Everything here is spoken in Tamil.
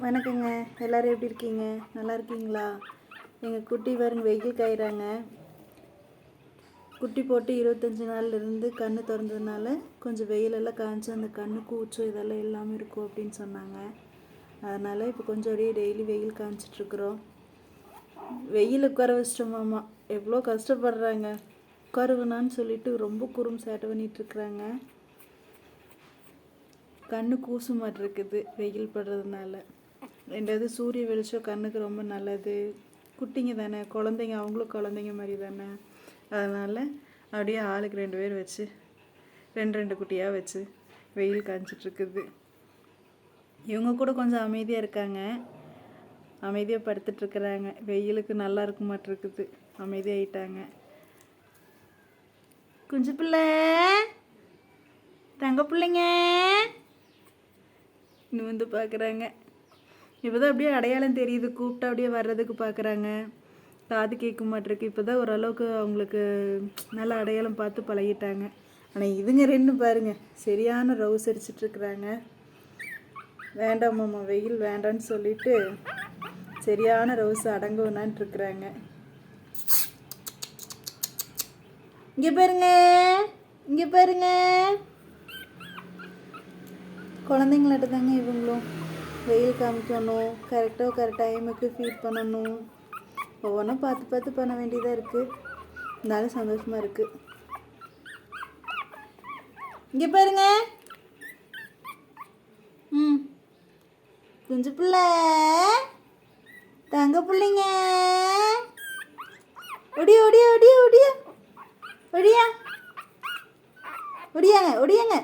வணக்கங்க. எல்லோரும் எப்படி இருக்கீங்க? நல்லா இருக்கீங்களா? எங்கள் குட்டி பாருங்க வெயில் காயிறாங்க. குட்டி போட்டு இருபத்தஞ்சி நாள்ல இருந்து திறந்ததுனால கொஞ்சம் வெயிலெல்லாம் காய்ச்சி அந்த கண்ணு கூச்சம் இதெல்லாம் எல்லாமே இருக்கும் அப்படின்னு சொன்னாங்க. அதனால் இப்போ கொஞ்சம் அப்படியே டெய்லி வெயில் காமிச்சிட்ருக்குறோம் வெயில் உட்கார வச்சிட்டோமாம்மா எவ்வளோ கஷ்டப்படுறாங்க. உட்காருவனான்னு சொல்லிட்டு ரொம்ப குறும் சேட்டை பண்ணிகிட்ருக்குறாங்க கண்ணு கூசு மாட்டிருக்குது வெயில் படுறதுனால. ரெண்டாவது சூரிய வெளிச்சம் கண்ணுக்கு ரொம்ப நல்லது. குட்டிங்க தானே குழந்தைங்க அவங்களும் குழந்தைங்க மாதிரி தானே. அதனால் அப்படியே ஆளுக்கு ரெண்டு பேர் வச்சு ரெண்டு ரெண்டு குட்டியாக வச்சு வெயில் காய்ச்சிட்ருக்குது இவங்க கூட கொஞ்சம் அமைதியாக இருக்காங்க. அமைதியாக படுத்துட்ருக்குறாங்க. வெயிலுக்கு நல்லா இருக்க மாட்டிருக்குது. அமைதியாகிட்டாங்க குஞ்சு பிள்ளை தங்க பிள்ளைங்க. இன்னும் வந்து பார்க்குறாங்க இப்போ தான் அப்படியே அடையாளம் தெரியுது கூப்பிட்டா அப்படியே வர்றதுக்கு பார்க்குறாங்க காது கேட்க மாட்டிருக்கு. இப்போ தான் ஓரளவுக்கு அவங்களுக்கு நல்ல அடையாளம் பார்த்து பழகிட்டாங்க. ஆனால் இதுங்க ரெண்டு பாருங்க சரியான ரவுஸ் அடிச்சிட்ருக்குறாங்க வேண்டாம் மாமா வெயில் வேண்டான்னு சொல்லிட்டு சரியான ரவுஸ் அடங்குவனான் இருக்கிறாங்க. இங்கே பாருங்க இங்கே பாருங்க. குழந்தைங்களாட்ட தாங்க இவங்களும். வெயில் காமிக்கணும் கரெக்டாக கரெக்ட் டைமுக்கு ஃபீட் பண்ணணும். ஒவ்வொன்றும் பார்த்து பார்த்து பண்ண வேண்டியதாக இருக்குது இருந்தாலும் சந்தோஷமாக இருக்குது இங்கே பாருங்க. ம். குஞ்சு பிள்ளை. தங்க பிள்ளைங்க. ஒடிய ஒடிய ஒடிய ஒடிய. ஒடியா. ஒடியாங்க ஒடியாங்க.